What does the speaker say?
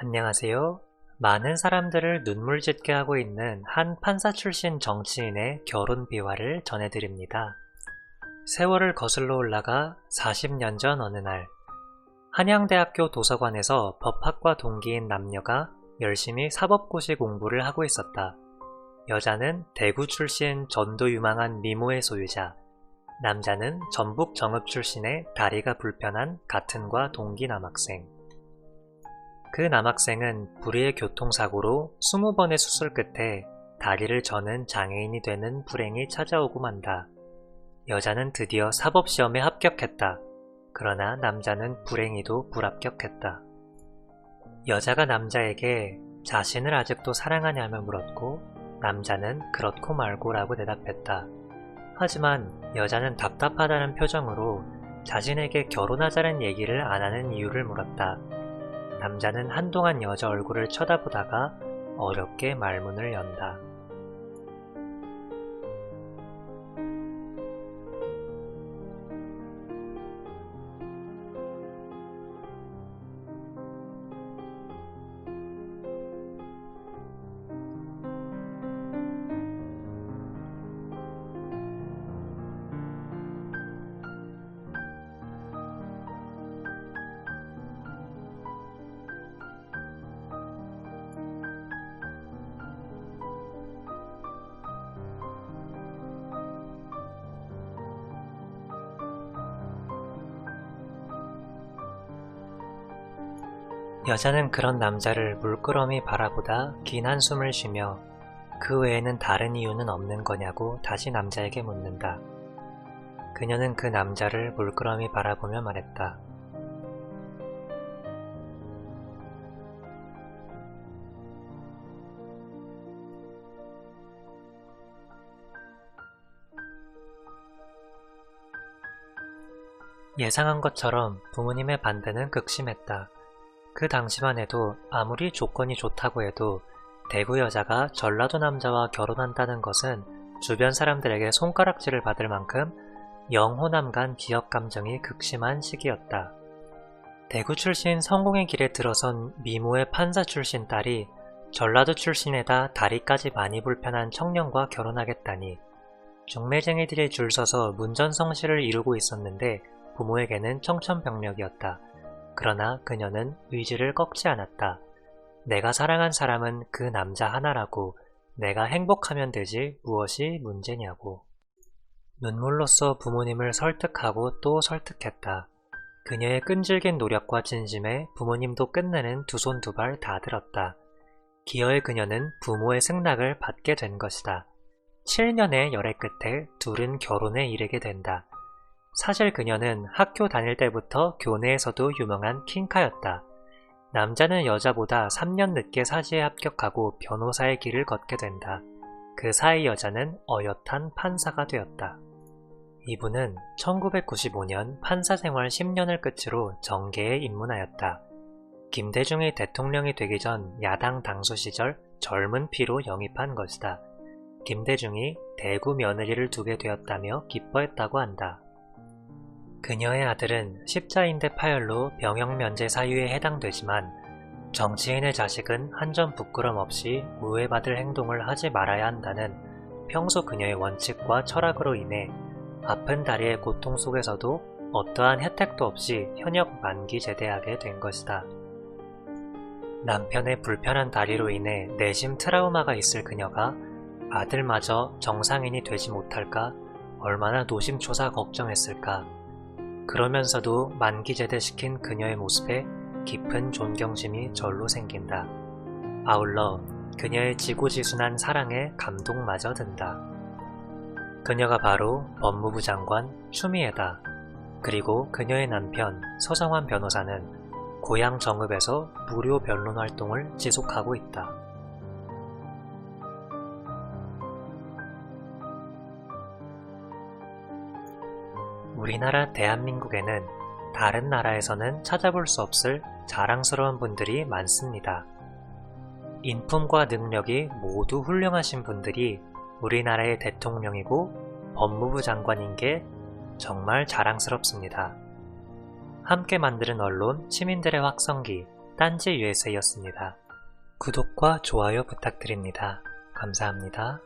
안녕하세요. 많은 사람들을 눈물 짓게 하고 있는 한 판사 출신 정치인의 결혼 비화를 전해드립니다. 세월을 거슬러 올라가 40년 전 어느 날, 한양대학교 도서관에서 법학과 동기인 남녀가 열심히 사법고시 공부를 하고 있었다. 여자는 대구 출신 전도 유망한 미모의 소유자, 남자는 전북 정읍 출신의 다리가 불편한 같은 과 동기 남학생. 그 남학생은 불의의 교통사고로 20번의 수술 끝에 다리를 저는 장애인이 되는 불행이 찾아오고 만다. 여자는 드디어 사법시험에 합격했다. 그러나 남자는 불행히도 불합격했다. 여자가 남자에게 자신을 아직도 사랑하냐며 물었고 남자는 그렇고 말고라고 대답했다. 하지만 여자는 답답하다는 표정으로 자신에게 결혼하자는 얘기를 안 하는 이유를 물었다. 남자는 한동안 여자 얼굴을 쳐다보다가 어렵게 말문을 연다. 여자는 그런 남자를 물끄러미 바라보다 긴 한숨을 쉬며 그 외에는 다른 이유는 없는 거냐고 다시 남자에게 묻는다. 그녀는 그 남자를 물끄러미 바라보며 말했다. 예상한 것처럼 부모님의 반대는 극심했다. 그 당시만 해도 아무리 조건이 좋다고 해도 대구 여자가 전라도 남자와 결혼한다는 것은 주변 사람들에게 손가락질을 받을 만큼 영호남 간 기억 감정이 극심한 시기였다. 대구 출신 성공의 길에 들어선 미모의 판사 출신 딸이 전라도 출신에다 다리까지 많이 불편한 청년과 결혼하겠다니 중매쟁이들이 줄 서서 문전성시를 이루고 있었는데 부모에게는 청천벽력이었다. 그러나 그녀는 의지를 꺾지 않았다. 내가 사랑한 사람은 그 남자 하나라고 내가 행복하면 되지 무엇이 문제냐고. 눈물로써 부모님을 설득하고 또 설득했다. 그녀의 끈질긴 노력과 진심에 부모님도 끝내는 두 손 두 발 다 들었다. 기어의 그녀는 부모의 승낙을 받게 된 것이다. 7년의 열애 끝에 둘은 결혼에 이르게 된다. 사실 그녀는 학교 다닐 때부터 교내에서도 유명한 킹카였다. 남자는 여자보다 3년 늦게 사시에 합격하고 변호사의 길을 걷게 된다. 그 사이 여자는 어엿한 판사가 되었다. 이분은 1995년 판사 생활 10년을 끝으로 정계에 입문하였다. 김대중이 대통령이 되기 전 야당 당수 시절 젊은 피로 영입한 것이다. 김대중이 대구 며느리를 두게 되었다며 기뻐했다고 한다. 그녀의 아들은 십자인대 파열로 병역 면제 사유에 해당되지만 정치인의 자식은 한 점 부끄럼 없이 우회받을 행동을 하지 말아야 한다는 평소 그녀의 원칙과 철학으로 인해 아픈 다리의 고통 속에서도 어떠한 혜택도 없이 현역 만기 제대하게 된 것이다. 남편의 불편한 다리로 인해 내심 트라우마가 있을 그녀가 아들마저 정상인이 되지 못할까 얼마나 노심초사 걱정했을까 그러면서도 만기 제대시킨 그녀의 모습에 깊은 존경심이 절로 생긴다. 아울러 그녀의 지고지순한 사랑에 감동마저 든다. 그녀가 바로 법무부 장관 추미애다. 그리고 그녀의 남편 서정환 변호사는 고향 정읍에서 무료 변론 활동을 지속하고 있다. 우리나라 대한민국에는 다른 나라에서는 찾아볼 수 없을 자랑스러운 분들이 많습니다. 인품과 능력이 모두 훌륭하신 분들이 우리나라의 대통령이고 법무부 장관인 게 정말 자랑스럽습니다. 함께 만드는 언론 시민들의 확성기 딴지 USA였습니다. 구독과 좋아요 부탁드립니다. 감사합니다.